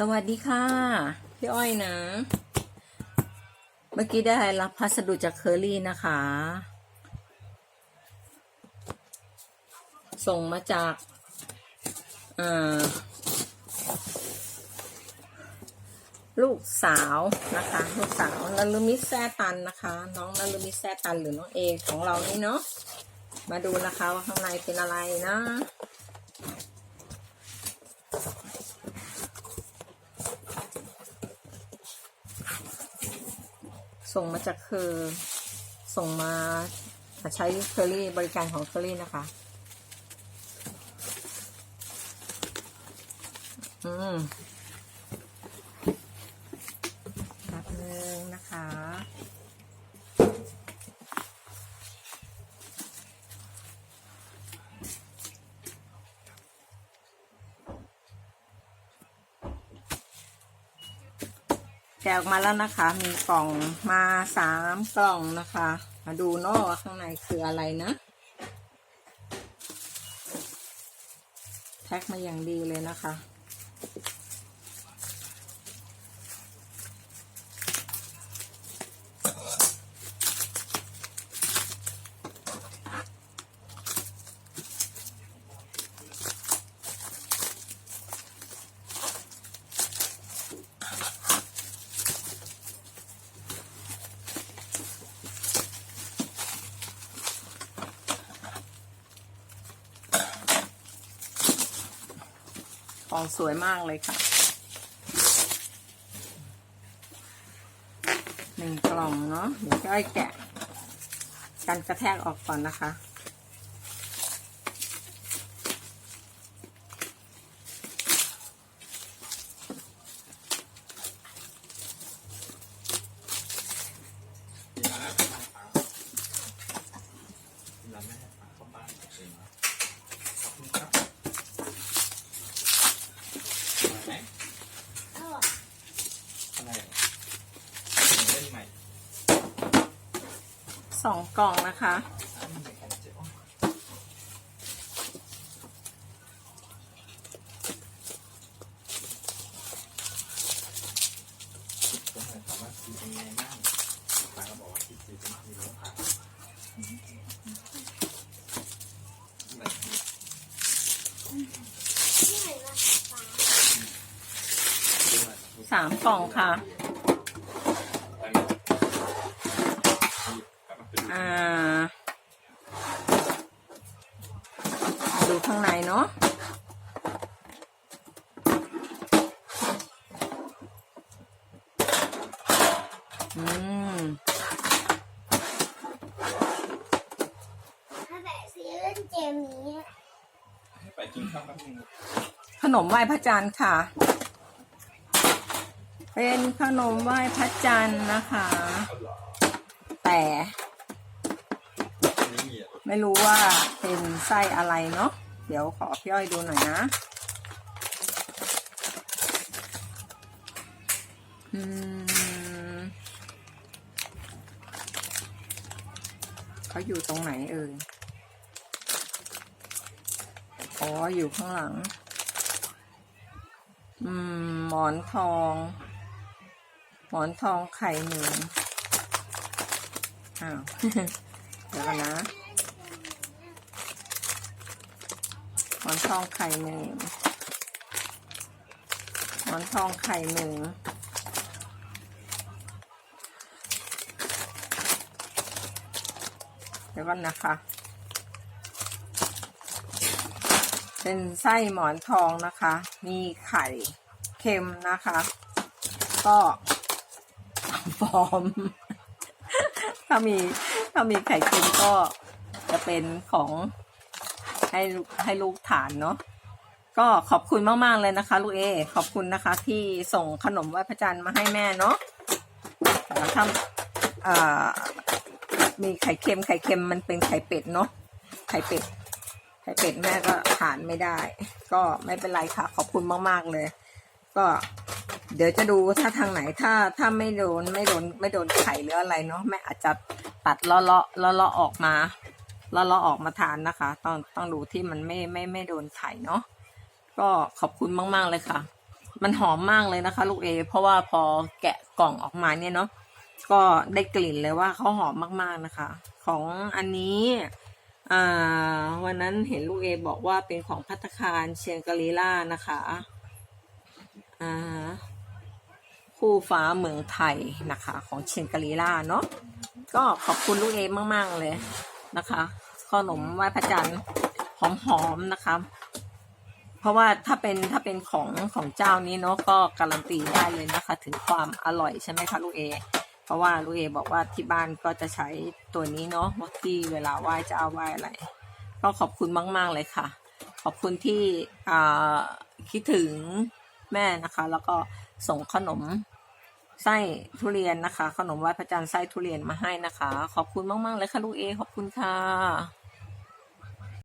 สวัสดีค่ะ พี่อ้อยนะ เมื่อกี้ได้รับพัสดุจากเคอรี่นะคะ ส่งมาจากลูกสาวนะคะ ลูกสาวนลมิแซ่ตันนะคะ น้องนลมิแซ่ตันหรือน้องเอของเรานี่เนาะมาดูนะคะว่าข้างในเป็นอะไรนะ ส่งมาจากคือส่งมาใช้เคอรี่บริการของเคอรี่นะคะ อืมแบบนึงนะคะ กะออกมาแล้วนะคะ มีกล่องมาสามกล่องนะคะ มาดูเนอะข้างในคืออะไรนะแพ็คมาอย่างดีเลยนะคะ ของสวยมากเลยค่ะหนึ่งกล่องเนาะเดี๋ยวจะให้แกะ กันกระแทกออกก่อนนะคะ เราไม่ให้ฝากเข้าบ้านเองนะขอบคุณครับอร่อยไหมอะไรอะเล่นใหม่ สองกล่องนะคะ อันนี้เหมือนกันเจ๊อ้อก็หมายความว่าคือเป็นไงบ้างป้าก็บอกว่าคิดคือเป็นมีโสองกล่องนะคะ สามกล่องค่ะ อ่า ดูข้างในเนาะอืมถ้าแบบซีเล่นเกมนี้ ไปกินข้าวแป๊บนึงขนมไหว้พระจันทร์ค่ะ เป็นขนมไหว้พระจันทร์นะคะเอาเหรอแต่อันนี้มีอะ ไม่รู้ว่าเป็นไส้อะไรเนาะเดี๋ยวขอพี่อ้อยดูหน่อยนะอืมเขาอยู่ตรงไหนเอ่ยอ๋ออยู่ข้างหลัง อืม หมอนทอง หมอนทองไข่หนึ่งอ้าว เดี๋ยวกันนะ หม อนทองไข่หนึ่งหมอนทองไข่หนึ่งเดี๋ยวก่อนนะคะ เป็นไส้หมอนทองนะคะ มีไข่เค็มนะคะ ก็ฟอม ถ้ามีถ้ามีไข่เค็มก็จะเป็นของ ให้ให้ลูกทานเนาะก็ขอบคุณมากๆเลยนะคะ ลูกเอ ขอบคุณนะคะ ที่ส่งขนมไหว้พระจันทร์มาให้แม่เนาะแล้วทำอ่ามีไข่เค็มไข่เค็มมันเป็นไข่เป็ดเนาะไข่เป็ดไข่เป็ดแม่ก็ทานไม่ได้ ก็ไม่เป็นไรค่ะ ขอบคุณมากๆเลย ก็เดี๋ยวจะดูถ้าทางไหนถ้าถ้าไม่โดนไม่โดนไม่โดนไข่หรืออะไรเนาะแม่อาจจะตัดเลาะเลาะเลาะออกมา เลาะเลาออกมาทานนะคะ ต้องต้องดูที่มันไม่ไม่ไม่โดนไข่เนาะก็ขอบคุณมาก ๆ เลยค่ะ มันหอมมากเลยนะคะ ลูกเอ เพราะว่าพอแกะกล่องออกมาเนี่ยเนาะก็ได้กลิ่นเลยว่าเขาหอมมากๆนะคะ ของอันนี้อ่าวันนั้นเห็นลูกเอบอกว่าเป็นของพัตตาคารเชียงกาลีล่านะคะอ่าคู่ฟ้าเมืองไทยนะคะ ของเชียงกาลีล่าเนาะก็ขอบคุณลูกเอมาก ๆ เลย นะคะขนมไหว้พระจันทร์หอมๆนะคะ เพราะว่าถ้าเป็นถ้าเป็นของของเจ้านี้เนาะก็การันตีได้เลยนะคะ ถึงความอร่อยใช่ไหมคะลูกเอ เพราะว่าลูกเอบอกว่าที่บ้านก็จะใช้ตัวนี้เนาะที่เวลาไหว้เจ้าไหว้อะไรก็ขอบคุณมาก ๆ เลยค่ะ ขอบคุณที่คิดถึงแม่นะคะ แล้วก็ส่งขนม ไส้ทุเรียนนะคะ ขนมไหว้พระจันทร์ไส้ทุเรียนมาให้นะคะ ขอบคุณมากๆเลยค่ะลูกเอขอบคุณค่ะ